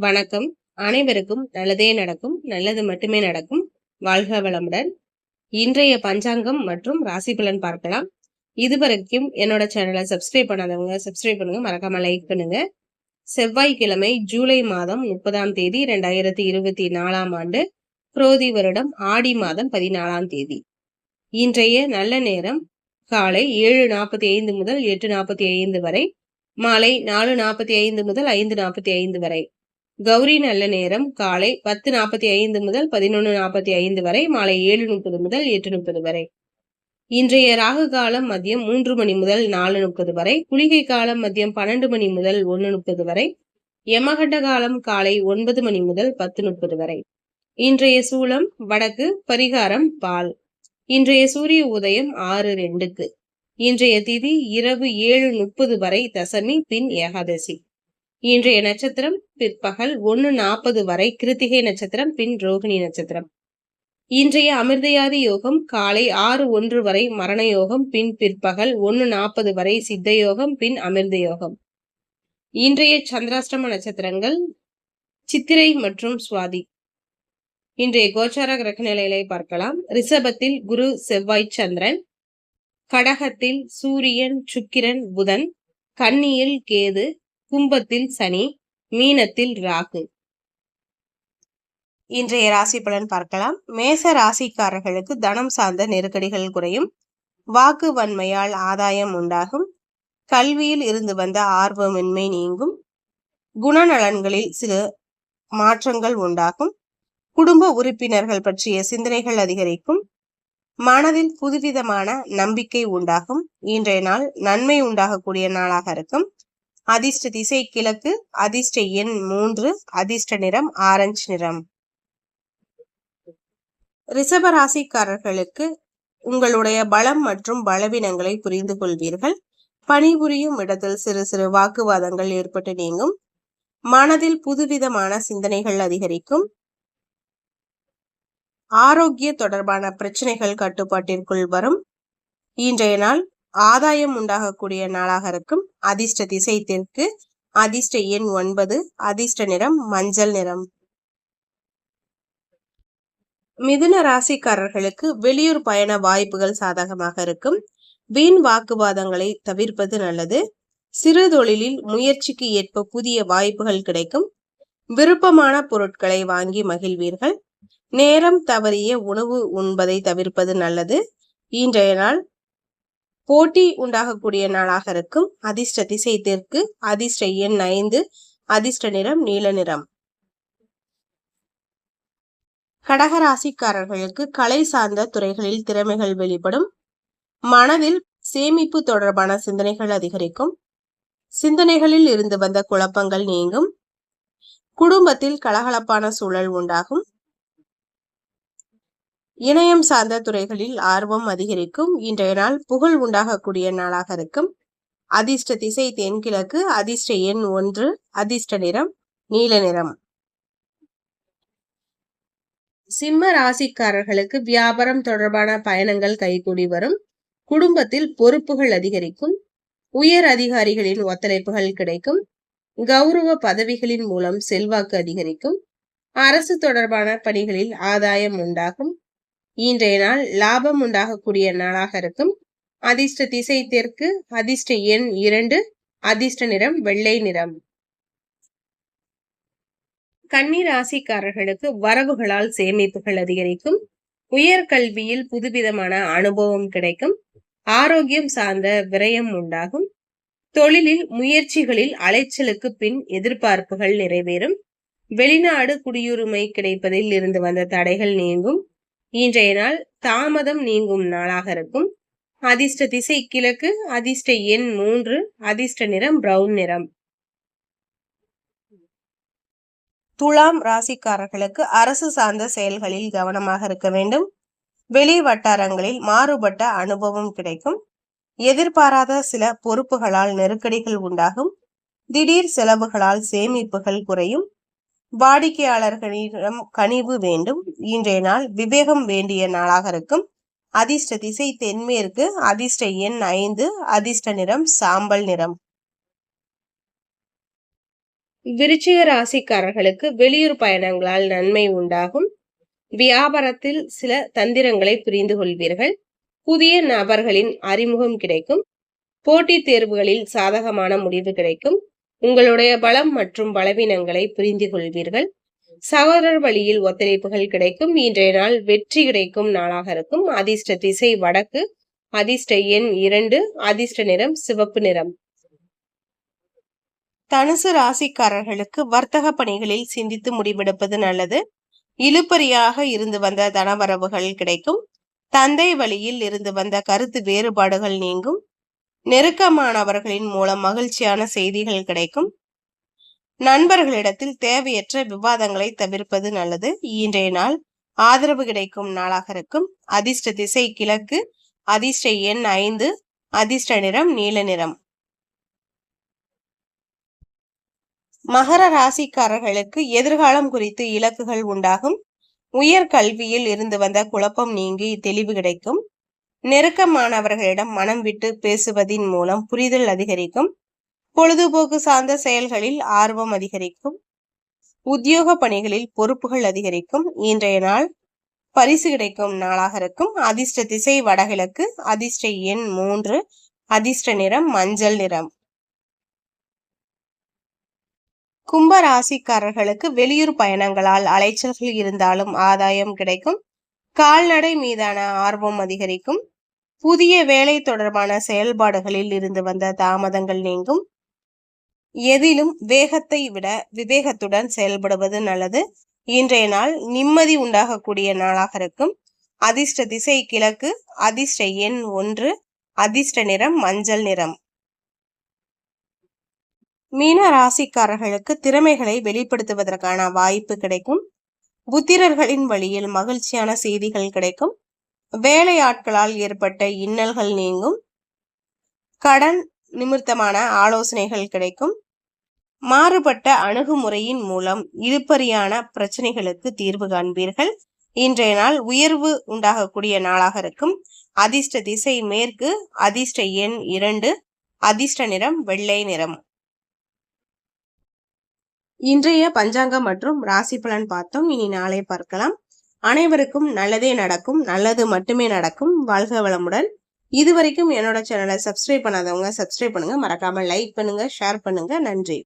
வணக்கம். அனைவருக்கும் நல்லதே நடக்கும் நல்லது மட்டுமே நடக்கும். வாழ்க வளமுடன். இன்றைய பஞ்சாங்கம் மற்றும் ராசி பலன் பார்க்கலாம். இதுவரைக்கும் என்னோட சேனலை சப்ஸ்கிரைப் பண்ணாதவங்க சப்ஸ்கிரைப் பண்ணுங்க. மறக்காம லைக் பண்ணுங்க. செவ்வாய்க்கிழமை ஜூலை மாதம் முப்பதாம் தேதி ரெண்டாயிரத்தி இருபத்தி நாலாம் ஆண்டு புரோதி வருடம் ஆடி மாதம் பதினாலாம் தேதி. இன்றைய நல்ல நேரம் காலை ஏழு நாற்பத்தி ஐந்து முதல் எட்டு நாற்பத்தி ஐந்து வரை மாலை நாலு நாற்பத்தி ஐந்து முதல் ஐந்து நாற்பத்தி ஐந்து வரை. கௌரி நல்ல நேரம். காலை பத்து நாற்பத்தி ஐந்து முதல் பதினொன்று நாற்பத்தி ஐந்து வரை மாலை ஏழு முப்பது முதல் எட்டு முப்பது வரை. இன்றைய ராகு காலம் மதியம் மூன்று மணி முதல் நாலு முப்பது வரை குளிகை காலம் மதியம் பன்னெண்டு மணி முதல் ஒன்று முப்பது வரை யமகண்ட காலம் காலை ஒன்பது மணி முதல் பத்து முப்பது வரை. இன்றைய சூலம் வடக்கு பரிகாரம் பால். இன்றைய சூரிய உதயம் ஆறு ரெண்டுக்கு. இன்றைய திதி இரவு ஏழு முப்பது வரை தசமி பின் ஏகாதசி. இன்றைய நட்சத்திரம் பிற்பகல் ஒன்னு நாற்பது வரை கிருத்திகை நட்சத்திரம் பின் ரோகிணி நட்சத்திரம். இன்றைய அமிர்தயாதி யோகம் காலை ஆறு ஒன்று வரை மரண யோகம் பின் பிற்பகல் ஒன்னு நாற்பது வரை சித்த யோகம் பின் அமிர்த யோகம். இன்றைய சந்திராஷ்டம நட்சத்திரங்கள் சித்திரை மற்றும் சுவாதி. இன்றைய கோச்சார கிரக நிலைகளை பார்க்கலாம். ரிஷபத்தில் குரு செவ்வாய் சந்திரன் கடகத்தில் சூரியன் சுக்கிரன் புதன் கன்னியில் கேது கும்பத்தில் சனி மீனத்தில் ராகு. இன்றைய ராசி பலன் பார்க்கலாம். மேச ராசிக்காரர்களுக்கு தனம் சார்ந்த நெருக்கடிகள் குறையும். வாக்கு வன்மையால் ஆதாயம் உண்டாகும். கல்வியில் இருந்து வந்த ஆர்வமின்மை நீங்கும். குணநலன்களில் சில மாற்றங்கள் உண்டாகும். குடும்ப உறுப்பினர்கள் பற்றிய சிந்தனைகள் அதிகரிக்கும். மனதில் புதுவிதமான நம்பிக்கை உண்டாகும். இன்றைய நாள் நன்மை உண்டாகக்கூடிய நாளாக இருக்கும். அதிர்ஷ்ட திசை கிழக்கு அதிர்ஷ்ட எண் மூன்று அதிர்ஷ்ட நிறம் ஆரஞ்சு நிறம். ரிஷப ராசிக்காரர்களுக்கு உங்களுடைய பலம் மற்றும் பலவீனங்களை புரிந்து கொள்வீர்கள். பணிபுரியும் இடத்தில் சிறு சிறு வாக்குவாதங்கள் ஏற்பட்டு நீங்கும். மனதில் புதுவிதமான சிந்தனைகள் அதிகரிக்கும். ஆரோக்கிய தொடர்பான பிரச்சனைகள் கட்டுப்பாட்டிற்குள் வரும். இன்றைய நாள் ஆதாயம் உண்டாகக்கூடிய நாளாக இருக்கும். அதிர்ஷ்ட திசை தெற்கு அதிர்ஷ்ட எண் ஒன்பது அதிர்ஷ்ட நிறம் மஞ்சள் நிறம். மிதுன ராசிக்காரர்களுக்கு வெளியூர் பயண வாய்ப்புகள் சாதகமாக இருக்கும். வீண் வாக்குவாதங்களை தவிர்ப்பது நல்லது. சிறு தொழிலில் முயற்சிக்கு ஏற்ப புதிய வாய்ப்புகள் கிடைக்கும். விருப்பமான பொருட்களை வாங்கி மகிழ்வீர்கள். நேரம் தவறிய உணவு உண்பதை தவிர்ப்பது நல்லது. இன்றைய நாள் போட்டி உண்டாகக்கூடிய நாளாக இருக்கும். அதிர்ஷ்ட திசை தெற்கு அதிர்ஷ்ட எண் ஐந்து அதிர்ஷ்ட நிறம் நீல நிறம். கடகராசிக்காரர்களுக்கு கலை சார்ந்த துறைகளில் திறமைகள் வெளிப்படும். மனதில் சேமிப்பு தொடர்பான சிந்தனைகள் அதிகரிக்கும். சிந்தனைகளில் இருந்து வந்த குழப்பங்கள் நீங்கும். குடும்பத்தில் கலகலப்பான சூழல் உண்டாகும். இணையம் சார்ந்த துறைகளில் ஆர்வம் அதிகரிக்கும். இன்றைய நாள் புகழ் உண்டாகக்கூடிய நாளாக இருக்கும். அதிர்ஷ்ட திசை தென்கிழக்கு அதிர்ஷ்ட எண் ஒன்று அதிர்ஷ்ட நிறம் நீல நிறம். சிம்ம ராசிக்காரர்களுக்கு வியாபாரம் தொடர்பான பயணங்கள் கைகூடி வரும். குடும்பத்தில் பொறுப்புகள் அதிகரிக்கும். உயர் அதிகாரிகளின் ஒத்துழைப்புகள் கிடைக்கும். கௌரவ பதவிகளின் மூலம் செல்வாக்கு அதிகரிக்கும். அரசு தொடர்பான பணிகளில் ஆதாயம் உண்டாகும். இன்றைய நாள் லாபம் உண்டாகக்கூடிய நாளாக இருக்கும். அதிர்ஷ்ட திசை தெற்கு அதிர்ஷ்ட எண் இரண்டு அதிர்ஷ்ட நிறம் வெள்ளை நிறம். கன்னி ராசிக்காரர்களுக்கு வரவுகளால் சேமிப்புகள் அதிகரிக்கும். உயர்கல்வியில் புதுவிதமான அனுபவம் கிடைக்கும். ஆரோக்கியம் சார்ந்த விரயம் உண்டாகும். தொழிலில் முயற்சிகளில் அலைச்சலுக்கு பின் எதிர்பார்ப்புகள் நிறைவேறும். வெளிநாடு குடியுரிமை கிடைப்பதில் இருந்து வந்த தடைகள் நீங்கும். இன்றைய நாள் தாமதம் நீங்கும் நாளாக இருக்கும். அதிர்ஷ்ட திசை கிழக்கு அதிர்ஷ்ட எண் மூன்று அதிர்ஷ்ட நிறம் பிரவுன் நிறம். துலாம் ராசிக்காரர்களுக்கு அரசு சார்ந்த செயல்களில் கவனமாக இருக்க வேண்டும். வெளி வட்டாரங்களில் மாறுபட்ட அனுபவம் கிடைக்கும். எதிர்பாராத சில பொறுப்புகளால் நெருக்கடிகள் உண்டாகும். திடீர் செலவுகளால் சேமிப்புகள் குறையும். வாடிக்கையாளர்களிடம் கனிவு வேண்டும். இன்றைய நாள் விவேகம் வேண்டிய நாளாக இருக்கும். அதிர்ஷ்ட திசை தென்மேற்கு அதிர்ஷ்ட எண் ஐந்து அதிர்ஷ்ட நிறம் சாம்பல் நிறம். விருச்சிக ராசிக்காரர்களுக்கு வெளியூர் பயணங்களால் நன்மை உண்டாகும். வியாபாரத்தில் சில தந்திரங்களை புரிந்து கொள்வீர்கள். புதிய நபர்களின் அறிமுகம் கிடைக்கும். போட்டித் தேர்வுகளில் சாதகமான முடிவு கிடைக்கும். உங்களுடைய பலம் மற்றும் பலவீனங்களை புரிந்து கொள்வீர்கள் சகோதரர் வழியில் ஒத்துழைப்புகள் கிடைக்கும். இன்றைய நாள் வெற்றி கிடைக்கும் நாளாக இருக்கும். அதிர்ஷ்ட திசை வடக்கு அதிர்ஷ்ட எண் இரண்டு அதிர்ஷ்ட நிறம் சிவப்பு நிறம். தனுசு ராசிக்காரர்களுக்கு வர்த்தக பணிகளில் சிந்தித்து முடிவெடுப்பது நல்லது. இழுப்பறியாக இருந்து வந்த தனவரவுகள் கிடைக்கும். தந்தை வழியில் இருந்து வந்த கருத்து வேறுபாடுகள் நீங்கும். நெருக்கமானவர்களின் மூலம் மகிழ்ச்சியான செய்திகள் கிடைக்கும். நண்பர்களிடத்தில் தேவையற்ற விவாதங்களை தவிர்ப்பது நல்லது. இன்றைய நாள் ஆதரவு கிடைக்கும் நாளாக இருக்கும். அதிர்ஷ்ட திசை கிழக்கு அதிர்ஷ்ட எண் ஐந்து அதிர்ஷ்ட நிறம் நீல நிறம். மகர ராசிக்காரர்களுக்கு எதிர்காலம் குறித்து இலக்குகள் உண்டாகும். உயர் கல்வியில் இருந்து வந்த குழப்பம் நீங்கி தெளிவு கிடைக்கும். நெருக்கமானவர்களிடம் மனம் விட்டு பேசுவதின் மூலம் புரிதல் அதிகரிக்கும். பொழுதுபோக்கு சார்ந்த செயல்களில் ஆர்வம் அதிகரிக்கும். உத்தியோக பணிகளில் பொறுப்புகள் அதிகரிக்கும். இன்றைய நாள் பரிசு கிடைக்கும் நாளாக இருக்கும். அதிர்ஷ்ட திசை வடகிழக்கு அதிர்ஷ்ட எண் மூன்று அதிர்ஷ்ட நிறம் மஞ்சள் நிறம். கும்ப ராசிக்காரர்களுக்கு வெளியூர் பயணங்களால் அலைச்சல்கள் இருந்தாலும் ஆதாயம் கிடைக்கும். கால்நடை மீதான ஆர்வம் அதிகரிக்கும். புதிய வேலை தொடர்பான செயல்பாடுகளில் இருந்து வந்த தாமதங்கள் நீங்கும். எதிலும் வேகத்தை விட விவேகத்துடன் செயல்படுவது நல்லது. இன்றைய நாள் நிம்மதி உண்டாகக்கூடிய நாளாக இருக்கும். அதிர்ஷ்ட திசை கிழக்கு அதிர்ஷ்ட எண் ஒன்று அதிர்ஷ்ட நிறம் மஞ்சள் நிறம். மீன ராசிக்காரர்களுக்கு திறமைகளை வெளிப்படுத்துவதற்கான வாய்ப்பு கிடைக்கும். புத்திரர்களின் வழியில் மகிழ்ச்சியான செய்திகள் கிடைக்கும். வேலையாட்களால் ஏற்பட்ட இன்னல்கள் நீங்கும். கடன் நிமித்தமான ஆலோசனைகள் கிடைக்கும். மாறுபட்ட அணுகுமுறையின் மூலம் இழுப்பறியான பிரச்சனைகளுக்கு தீர்வு காண்பீர்கள். இன்றைய நாள் உயர்வு உண்டாகக்கூடிய நாளாக இருக்கும். அதிர்ஷ்ட திசை மேற்கு அதிர்ஷ்ட எண் இரண்டு அதிர்ஷ்ட நிறம் வெள்ளை நிறம். இன்றைய பஞ்சாங்கம் மற்றும் ராசி பலன் பார்த்தோம். இனி நாளை பார்க்கலாம். அனைவருக்கும் நல்லதே நடக்கும் நல்லது மட்டுமே நடக்கும். வாழ்க வளமுடன். இதுவரைக்கும் என்னோட சேனலை சப்ஸ்கிரைப் பண்ணாதவங்க சப்ஸ்கிரைப் பண்ணுங்க. மறக்காம லைக் பண்ணுங்க ஷேர் பண்ணுங்க. நன்றி.